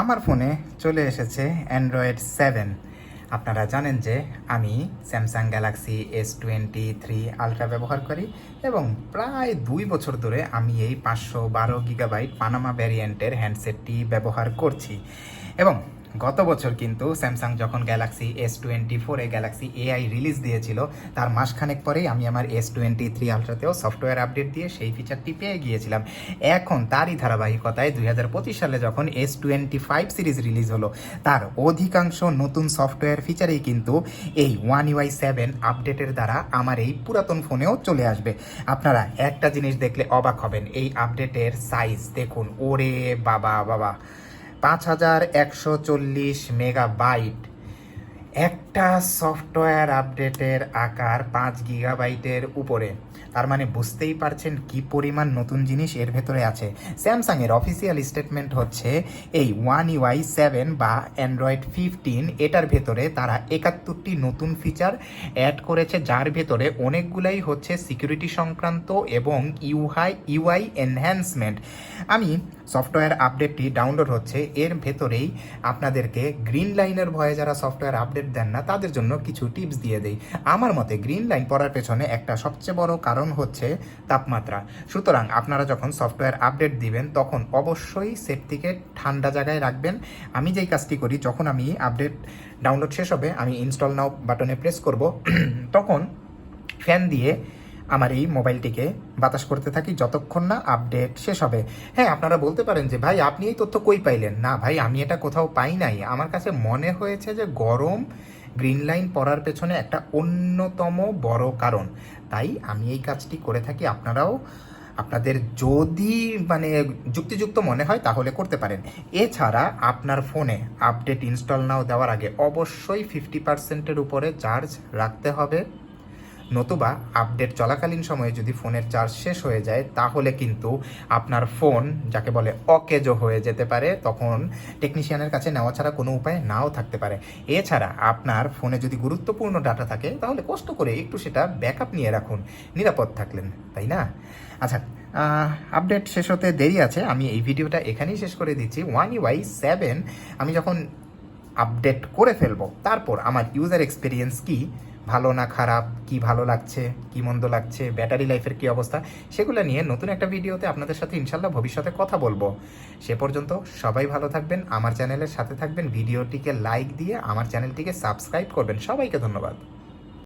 আমার ফোনে চলে এসেছে অ্যান্ড্রয়েড সেভেন আপনারা জানেন যে আমি Samsung Galaxy S twenty three Ultra ব্যবহার করি এবং প্রায় দুই বছর ধরে আমি এই পাঁচশো বারো গিগাবাইট পানামা ভ্যারিয়েন্টের হ্যান্ডসেটটি ব্যবহার করছি। এবং গত বছর কিন্তু স্যামসাং যখন গ্যালাক্সি এস টোয়েন্টি ফোরে গ্যালাক্সি এআই রিলিজ দিয়েছিল, তার মাসখানেক পরেই আমি আমার এস টোয়েন্টি থ্রি আলট্রাতেও সফটওয়্যার আপডেট দিয়ে সেই ফিচারটি পেয়ে গিয়েছিলাম। এখন তারই ধারাবাহিকতায় দুই হাজার পঁচিশ সালে যখন S twenty five series release হলো, তার অধিকাংশ নতুন সফটওয়্যার ফিচারেই কিন্তু এই ওয়ান ইউআই সেভেন আপডেটের দ্বারা আমার এই পুরাতন ফোনেও চলে আসবে। আপনারা একটা জিনিস দেখলে অবাক হবেন, এই আপডেটের সাইজ দেখুন, ওরে বাবা বাবা। পাঁচ হাজার একশো চল্লিশ মেগাবাইট। একটা সফটওয়্যার আপডেটের আকার পাঁচ গিগাবাইটের উপরে। তার মানে বুঝতেই পারছেন কি পরিমাণ নতুন জিনিস এর ভেতরে আছে। স্যামসাংয়ের অফিসিয়াল স্টেটমেন্ট হচ্ছে, এই ওয়ান ইউআই সেভেন বা অ্যান্ড্রয়েড ফিফটিন এটার ভেতরে তারা একাত্তরটি নতুন ফিচার অ্যাড করেছে, যার ভেতরে অনেকগুলাই হচ্ছে সিকিউরিটি সংক্রান্ত এবং ইউহাই ইউআই এনহ্যান্সমেন্ট আমি সফটওয়্যার আপডেটটি ডাউনলোড হচ্ছে, এর ভেতরেই আপনাদেরকে গ্রিন লাইনের ভয়ে যারা সফটওয়্যার আপডেট দেন না, তাদের জন্য কিছু টিপস দিয়ে দেই। আমার মতে গ্রিন লাইন পড়ার পেছনে একটা সবচেয়ে বড় কারণ হচ্ছে তাপমাত্রা। সুতরাং আপনারা যখন সফটওয়্যার আপডেট দিবেন, তখন অবশ্যই সেটটিকে ঠান্ডা জায়গায় রাখবেন। আমি যেই কাজটি করি, যখন আমি আপডেট ডাউনলোড শেষ হবে, আমি ইনস্টল নাও বাটনে প্রেস করব, তখন ফ্যান দিয়ে আমার এই মোবাইলটিকে বাতাস করতে থাকি যতক্ষণ না আপডেট শেষ হবে। হ্যাঁ আপনারা বলতে পারেন যে, ভাই, আপনি এই তথ্য কই পাইলেন? না, ভাই, আমি এটা কোথাও পাই নাই। আমার কাছে মনে হয়েছে যে, গরম গ্রিন লাইন পড়ার পেছনে একটা অন্যতম বড় কারণ। তাই আমি এই কাজটি করে থাকি। আপনারাও আপনাদের যদি মানে যুক্তিযুক্ত মনে হয় তাহলে করতে পারেন। এছাড়া আপনার ফোনে আপডেট ইনস্টল নাও দেওয়ার আগে অবশ্যই ফিফটি পার্সেন্টের উপরে চার্জ রাখতে হবে। নতুবা আপডেট চলাকালীন সময়ে যদি ফোনের চার্জ শেষ হয়ে যায়, তাহলে কিন্তু আপনার ফোন যাকে বলে অকেজো হয়ে যেতে পারে, তখন টেকনিশিয়ানের কাছে নেওয়া ছাড়া কোনো উপায় নাও থাকতে পারে। এছাড়া আপনার ফোনে যদি গুরুত্বপূর্ণ ডাটা থাকে, তাহলে কষ্ট করে একটু সেটা ব্যাকআপ নিয়ে রাখুন। নিরাপদ থাকলেন, তাই না? আচ্ছা আপডেট শেষ হতে দেরি আছে, আমি এই ভিডিওটা এখানেই শেষ করে দিচ্ছি। ওয়ান ইউআই সেভেন আমি যখন আপডেট করে ফেলব। তারপর আমার ইউজার এক্সপিরিয়েন্স কি? ভালো না খারাপ? কি ভালো লাগছে? কি মন্দ লাগছে? ব্যাটারি লাইফের কি অবস্থা? সেগুলো নিয়ে নতুন একটা ভিডিওতে আপনাদের সাথে ইনশাল্লাহ ভবিষ্যতে কথা বলব। সে পর্যন্ত সবাই ভালো থাকবেন, আমার চ্যানেলের সাথে থাকবেন, ভিডিওটিকে লাইক দিয়ে আমার চ্যানেলটিকে সাবস্ক্রাইব করবেন। সবাইকে ধন্যবাদ।